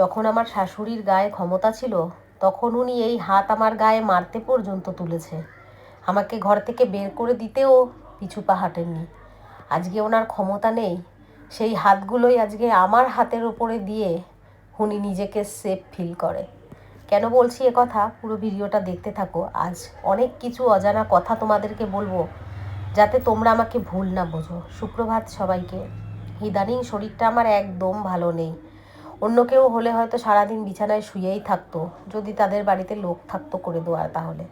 যখন আমার শাশুড়ির গায়ে ক্ষমতা ছিল, তখন উনি এই হাত আমার গায়ে মারতে পর্যন্ত তুলেছে। আমাকে ঘর থেকে বের করে দিতেও পিছু পা হাঁটেননি। আজকে ওনার ক্ষমতা নেই। সেই হাতগুলোই আজকে আমার হাতের ওপরে দিয়ে উনি নিজেকে সেফ ফিল করে। কেন বলছি এ কথা? পুরো ভিডিওটা দেখতে থাকো। আজ অনেক কিছু অজানা কথা তোমাদেরকে বলব, যাতে তোমরা আমাকে ভুল না বোঝো। সুপ্রভাত সবাইকে। ইদানিং শরীরটা আমার একদম ভালো নেই। অন্য কেউ হলে হয়তো সারাদিন বিছানায় শুয়েই থাকতো, যদি তাদের বাড়িতে লোক থাকতো করে দেওয়ার তাহলে।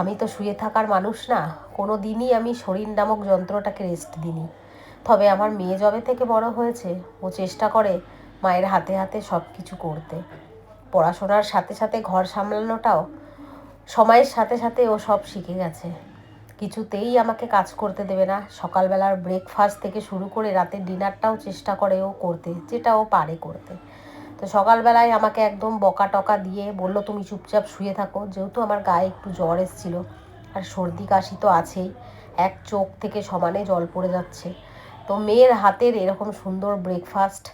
আমি তো শুয়ে থাকার মানুষ না, কোনো দিনই আমি শরীর নামক যন্ত্রটাকে রেস্ট দিইনি। তবে আমার মেয়ে জবে থেকে বড় হয়েছে, ও চেষ্টা করে মায়ের হাতে হাতে সব কিছু করতে। পড়াশোনার সাথে সাথে ঘর সামলানোটাও, সময়ের সাথে সাথে ও সব শিখে গেছে। কিছুতেই আমাকে কাজ করতে দেবে না। সকালবেলার ব্রেকফাস্ট থেকে শুরু করে রাতের ডিনারটাও চেষ্টা করে ও করতে, যেটা ও পারে করতে। তো সকালবেলায় আমাকে একদম বকা টকা দিয়ে বলল, তুমি চুপচাপ শুয়ে থাকো। যেহেতু আমার গায়ে একটু জ্বর এসেছিল, আর সর্দি কাশি তো আছেই, এক চোখ থেকে সমানে জল পড়ে যাচ্ছে। তো মেয়ের হাতের এরকম সুন্দর ব্রেকফাস্ট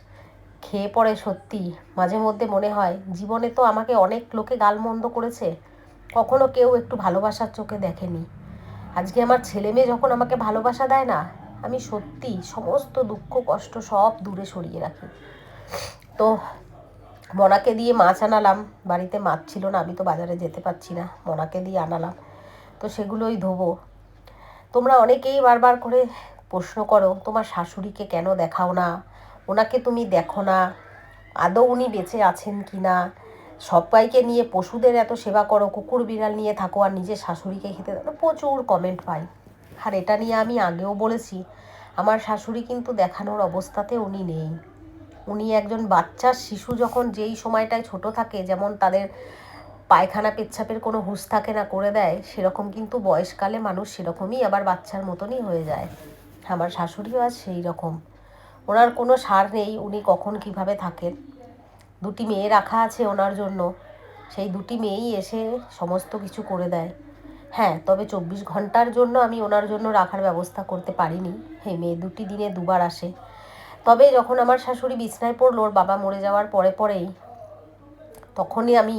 খেয়ে পড়ে সত্যি মাঝে মধ্যে মনে হয়, জীবনে তো আমাকে অনেক লোকে গালমন্দ করেছে। কখনো কেউ একটু ভালোবাসার চোখে দেখেনি। আজকে আমার ছেলে মেয়ে যখন আমাকে ভালোবাসা দেয় না, আমি সত্যি সমস্ত দুঃখ, কষ্ট সব দূরে সরিয়ে রাখি। তো মনাকে দিয়ে মাছ আনালাম, বাড়িতে মাছ ছিল না, আমি তো বাজারে যেতে পারছি না, মনাকে দিয়ে আনালাম। তো সেগুলোই ধোবো। তোমরা অনেকেই বারবার করে প্রশ্ন করো, তোমার শাশুড়িকে কেন দেখাও না? ওনাকে তুমি দেখো না? আদৌ উনি বেঁচে আছেন কি না সবাইকে নিয়ে, পশুদের এত সেবা করো, কুকুর বিড়াল নিয়ে থাকো আর নিজের শাশুড়িকে খেতে দাও। প্রচুর কমেন্ট পাই। আর এটা নিয়ে আমি আগেও বলেছি, আমার শাশুড়ি কিন্তু দেখানোর অবস্থাতে উনি নেই। উনি একজন বাচ্চার শিশু যখন যেই সময়টায় ছোট থাকে, যেমন তাদের পায়খানা পেচ্ছাপের কোনো হুঁশ থাকে না করে দেয়, সেরকম কিন্তু বয়সকালে মানুষ সেরকমই আবার বাচ্চার মতনই হয়ে যায়। আমার শাশুড়িও আজ সেই রকম। ওনার কোনো সার নেই, উনি কখন কীভাবে থাকেন। দুটি মেয়ে রাখা আছে ওনার জন্য। সেই দুটি মেয়েই এসে সমস্ত কিছু করে দেয়। হ্যাঁ তবে চব্বিশ ঘণ্টার জন্য আমি ওনার জন্য রাখার ব্যবস্থা করতে পারিনি। এই মেয়ে, দুটি দিনে দুবার আসে। তবে যখন আমার শাশুড়ি বিছনায় পড়ল, ওর বাবা মরে যাওয়ার পরে পরেই, তখনই আমি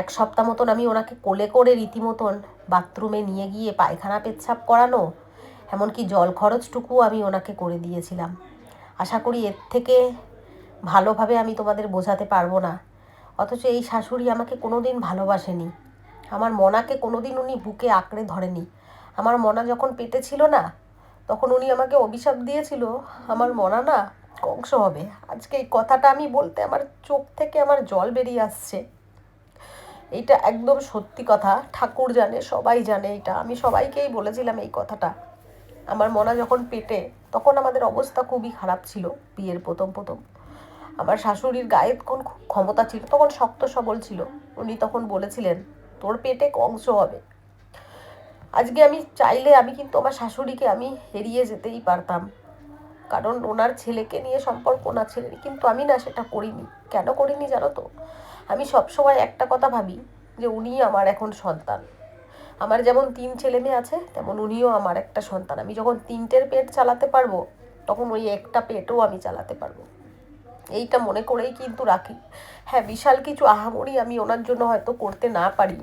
এক সপ্তাহ মতন আমি ওনাকে কোলে করে রীতিমতন বাথরুমে নিয়ে গিয়ে পায়খানা পেচ্ছাপ করানো, এমনকি জল খরচটুকু আমি ওনাকে করে দিয়েছিলাম। আশা করি এর থেকে ভালোভাবে আমি তোমাদের বোঝাতে পারব না। অথচ এই শাশুড়ি আমাকে কোনো দিন ভালোবাসেনি। আমার মনাকে কোনো দিন উনি বুকে আঁকড়ে ধরেনি। আমার মনা যখন পেটে ছিল না, তখন উনি আমাকে অভিশাপ দিয়েছিল, আমার মনা না কংস হবে। আজকে এই কথাটা আমি বলতে আমার চোখ থেকে আমার জল বেরিয়ে আসছে। এইটা একদম সত্যি কথা। ঠাকুর জানে, সবাই জানে এটা আমি সবাইকেই বলেছিলাম এই কথাটা। আমার মনা যখন পেটে, তখন আমাদের অবস্থা খুবই খারাপ ছিল, বিয়ের প্রথম প্রথম। আমার শাশুড়ির গায়ে খুব ক্ষমতা ছিল, তখন শক্ত সবল ছিল। উনি তখন বলেছিলেন, তোর পেটে কংস হবে। আজকে আমি চাইলে আমি কিন্তু আমার শাশুড়িকে আমি হেরিয়ে যেতেই পারতাম। কারণ ওনার ছেলেকে নিয়ে সম্পর্ক ওনার ছেলের কিন্তু আমি না সেটা করিনি। কেন করিনি জানো তো? আমি সবসময় একটা কথা ভাবি, যে উনি আমার এখন সন্তান। আমার যেমন তিন ছেলে মেয়ে আছে, তেমন উনিও আমার একটা সন্তান। আমি যখন তিনটের পেট চালাতে পারব, তখন ওই একটা পেটও আমি চালাতে পারব। এইটা মনে করেই কিন্তু রাখি। হ্যাঁ বিশাল কিছু আহামরি আমি ওনার জন্য হয়তো করতে না পারি।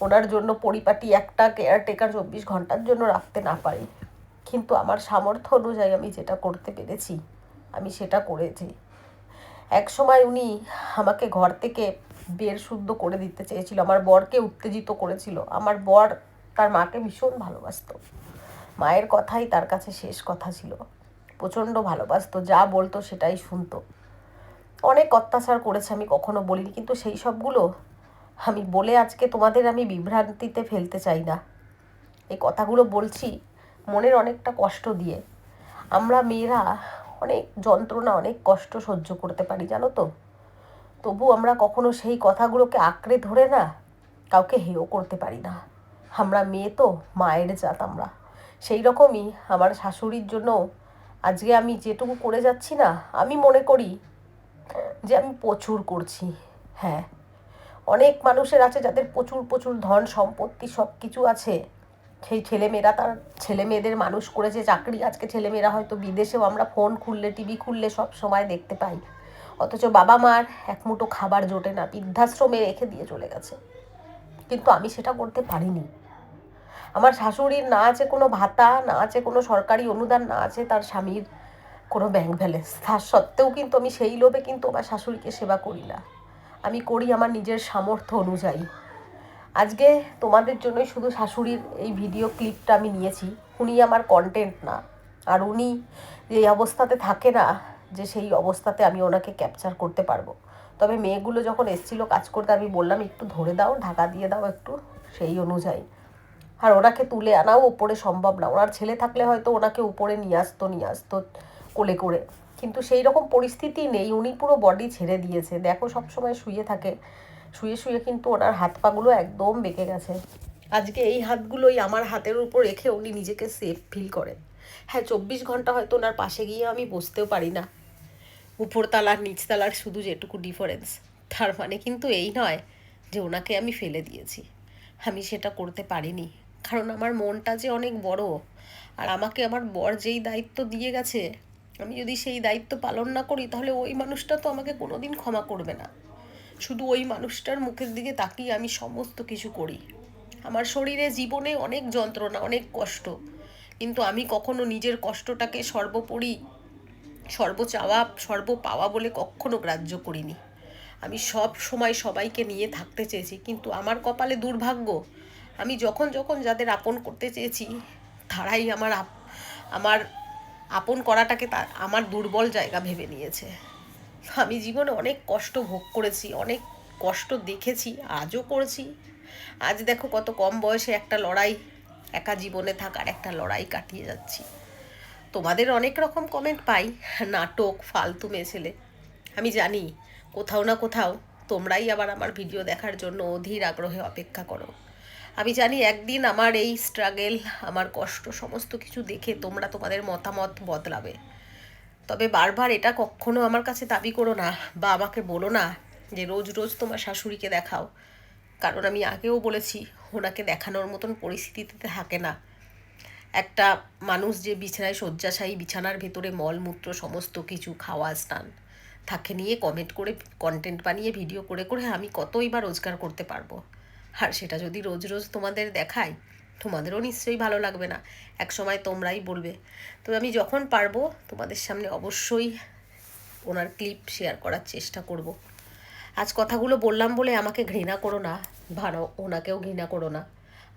ওনার জন্য পরিপাটি একটা কেয়ারটেকার চব্বিশ ঘণ্টার জন্য রাখতে না পারি। কিন্তু আমার সামর্থ্য অনুযায়ী আমি যেটা করতে পেরেছি, আমি সেটা করেছি। এক সময় উনি আমাকে ঘর থেকে বের শুদ্ধ করে দিতে চেয়েছিল, আমার বরকে উত্তেজিত করেছিল। আমার বর তার মাকে ভীষণ ভালোবাসতো। মায়ের কথাই তার কাছে শেষ কথা ছিল। প্রচণ্ড ভালোবাসতো, যা বলতো সেটাই শুনতো। অনেক অত্যাচার করেছে, আমি কখনো বলিনি। কিন্তু সেই সবগুলো আমি বলে আজকে তোমাদের আমি বিভ্রান্তিতে ফেলতে চাই না। এই কথাগুলো বলছি মনের অনেকটা কষ্ট দিয়ে। আমরা মেয়েরা অনেক যন্ত্রণা, অনেক কষ্ট সহ্য করতে পারি, জানো তো? তবু আমরা কখনো সেই কথাগুলোকে আঁকড়ে ধরে না, কাউকে হেও করতে পারি না। আমরা মেয়ে তো, মায়ের জাত আমরা। সেই রকমই আমার শাশুড়ির জন্য আজকে আমি যেটুকু করে যাচ্ছি না, আমি মনে করি যে আমি প্রচুর করছি হ্যাঁ। অনেক মানুষের আছে যাদের প্রচুর প্রচুর ধন, সম্পত্তি সব কিছু আছে। সেই ছেলেমেয়েরা তার ছেলে মেয়েদের মানুষ করেছে, চাকরি। আজকে ছেলেমেয়েরা হয়তো বিদেশেও আমরা ফোন খুললে, টিভি খুললে সব সময় দেখতে পাই। অথচ বাবা মার এক মুঠো খাবার জোটে না, বৃদ্ধাশ্রমে রেখে দিয়ে চলে গেছে। কিন্তু আমি সেটা করতে পারিনি। আমার শাশুড়ির না আছে কোনো ভাতা, না আছে কোনো সরকারি অনুদান, না আছে তার স্বামীর কোনো ব্যাংক ব্যালেন্স তার সত্ত্বেও কিন্তু আমি সেই লোভে কিন্তু আমার শাশুড়িকে সেবা করি না। আমি করি আমার নিজের সামর্থ্য অনুযায়ী। আজকে তোমাদের জন্যই শুধু শাশুড়ির এই ভিডিও ক্লিপটা আমি নিয়েছি। উনি আমার কন্টেন্ট না। আর উনি যে অবস্থাতে থাকে না, যে সেই অবস্থাতে আমি ওনাকে ক্যাপচার করতে পারব। তবে মেয়েগুলো যখন এসছিল কাজ করতে, আমি বললাম, একটু ধরে দাও, ঢাকা দিয়ে দাও একটু সেই অনুযায়ী। আর ওনাকে তুলে আনাও উপরে সম্ভব না। ওনার ছেলে থাকলে হয়তো ওনাকে উপরে নিয়ে আসতো নিয়ে আসতো। কোলে করে। কিন্তু সেই রকম পরিস্থিতি নেই, উনি পুরো বডি ছেড়ে দিয়েছে। দেখো সবসময় শুয়ে থাকে। শুয়ে শুয়ে কিন্তু ওনার হাত পাগুলো একদম বেঁকে গেছে। আজকে এই হাতগুলোই আমার হাতের উপর রেখে উনি নিজেকে সেফ ফিল করে হ্যাঁ চব্বিশ ঘণ্টা হয়তো ওনার পাশে গিয়ে আমি বসতেও পারি না। উপরতলার, নিচতলার শুধু যেটুকু ডিফারেন্স তার মানে কিন্তু এই নয় যে ওনাকে আমি ফেলে দিয়েছি। আমি সেটা করতে পারিনি। কারণ আমার মনটা যে অনেক বড়। আর আমাকে আমার বর যেই দায়িত্ব দিয়ে গেছে আমি যদি সেই দায়িত্ব পালন না করি, তাহলে ওই মানুষটা তো আমাকে কোনোদিন ক্ষমা করবে না। শুধু ওই মানুষটার মুখের দিকে তাকিয়ে আমি সমস্ত কিছু করি। আমার শরীরে, জীবনে অনেক যন্ত্রণা, অনেক কষ্ট। কিন্তু আমি কখনো নিজের কষ্টটাকে সর্বোপরি, সর্ব চাওয়া, সর্ব পাওয়া বলে কখনো গ্রাহ্য করিনি। আমি সব সময় সবাইকে নিয়ে থাকতে চেয়েছি, কিন্তু আমার কপালে দুর্ভাগ্য, আমি যখন যখন যাদের আপন করতে চেয়েছি, তারাই আমার আমার আপন করাটাকে তা আমার দুর্বল জায়গা ভেবে নিয়েছে। আমি জীবনে অনেক কষ্ট ভোগ করেছি, অনেক কষ্ট দেখেছি, আজও করেছি। আজ দেখো কত কম বয়সে একটা লড়াই, একা জীবনে থাকার একটা লড়াই কাটিয়ে যাচ্ছি। তোমাদের অনেক রকম কমেন্ট পাই, নাটক, ফালতু মেছেলে আমি জানি, কোথাও না কোথাও তোমরাই আবার আমার ভিডিও দেখার জন্য অধীর আগ্রহে অপেক্ষা করো। আমি জানি একদিন আমার এই স্ট্রাগেল আমার কষ্ট, সমস্ত কিছু দেখে তোমরা তোমাদের মতামত বদলাবে। তবে বারবার এটা কখনো আমার কাছে দাবি করো না বা আমাকে বলো না যে রোজ রোজ তোমার শাশুড়িকে দেখাও। কারণ আমি আগেও বলেছি, ওনাকে দেখানোর মতন পরিস্থিতিতে থাকে না। একটা মানুষ যে বিছানায় শয্যাশায়ী, বিছানার ভেতরে মলমূত্র সমস্ত কিছু, খাওয়া, স্নান, তাকে নিয়ে কমেন্ট করে কন্টেন্ট বানিয়ে ভিডিও করে করে আমি কতই বা রোজগার করতে পারব। আর সেটা যদি রোজ রোজ তোমাদের দেখাই, তোমাদেরও নিশ্চয়ই ভালো লাগবে না। এক সময় তোমরাই বলবে। তো আমি যখন পারব, তোমাদের সামনে অবশ্যই ওনার ক্লিপ শেয়ার করার চেষ্টা করব। আজ কথাগুলো বললাম বলে আমাকে ঘৃণা করো না, ভালো, ওনাকেও ঘৃণা করো না।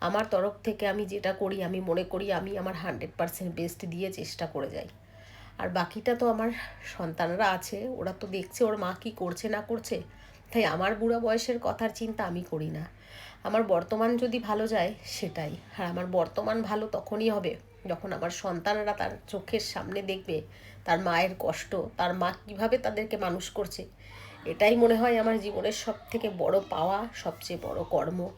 আমার তরফ থেকে আমি যেটা করি, আমি মনে করি, আমি আমার হান্ড্রেড পার্সেন্ট বেস্ট দিয়ে চেষ্টা করে যাই। আর বাকিটা তো আমার সন্তানরা আছে, ওরা তো দেখছে, ওর মা কি করছে, না করছে। তাই আমার বুড়া বয়সের কথার চিন্তা আমি করি না। আমার বর্তমান যদি ভালো যায়, সেটাই। আর আমার বর্তমান ভালো তখনই হবে যখন আমার সন্তানরা তার চোখের সামনে দেখবে তার মায়ের কষ্ট, তার মা কীভাবে তাদেরকে মানুষ করছে। এটাই মনে হয় আমার জীবনের সব থেকে বড় পাওয়া, সবচেয়ে বড় কর্ম।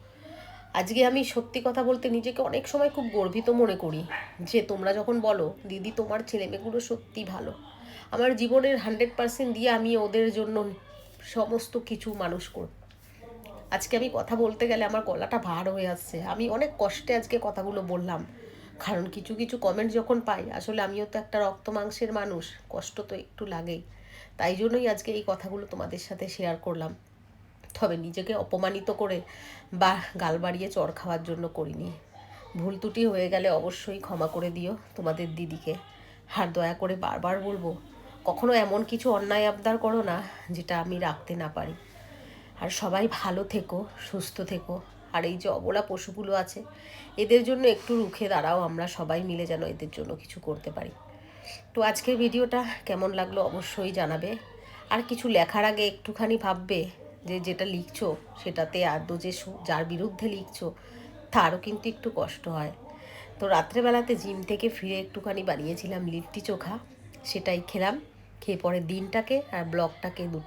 আজকে আমি সত্যি কথা বলতে নিজেকে অনেক সময় খুব গর্বিত মনে করি যে তোমরা যখন বলো, দিদি, তোমার ছেলেমেয়েগুলো সত্যি ভালো। আমার জীবনের হান্ড্রেড পার্সেন্ট দিয়ে আমি ওদের জন্য সমস্ত কিছু মানুষ কর, আজকে আমি কথা বলতে গেলে আমার গলাটা ভার হয়ে আসছে। আমি অনেক কষ্টে আজকে কথাগুলো বললাম। কারণ কিছু কিছু কমেন্ট যখন পাই, আসলে আমিও তো একটা রক্ত মাংসের মানুষ, কষ্ট তো একটু লাগেই। তাই জন্যই আজকে এই কথাগুলো তোমাদের সাথে শেয়ার করলাম। তবে নিজেকে অপমানিত করে বা গাল বাড়িয়ে চর খাওয়ার জন্য করিনি। ভুল ত্রুটি হয়ে গেলে অবশ্যই ক্ষমা করে দিও তোমাদের দিদিকে। আর দয়া করে বারবার বলব কখনো এমন কিছু অন্যায় আবদার করো না যেটা আমি রাখতে না পারি। আর সবাই ভালো থেকো, সুস্থ থেকো। আর এই যে অবলা পশুগুলো আছে, এদের জন্য একটু রুখে দাঁড়াও, আমরা সবাই মিলে যেন এদের জন্য কিছু করতে পারি। তো আজকের ভিডিওটা কেমন লাগল অবশ্যই জানাবে। আর কিছু লেখার আগে একটুখানি ভাববে যে যেটা লিখছো, সেটাতে আদৌ যে যার বিরুদ্ধে লিখছো, তারও কিন্তু একটু কষ্ট হয়। তো রাত্রেবেলাতে জিম থেকে ফিরে একটুখানি বানিয়েছিলাম লিট্টি চোখা, সেটাই খেলাম। খেয়ে পরে দিনটাকে আর ব্লগটাকে দুটো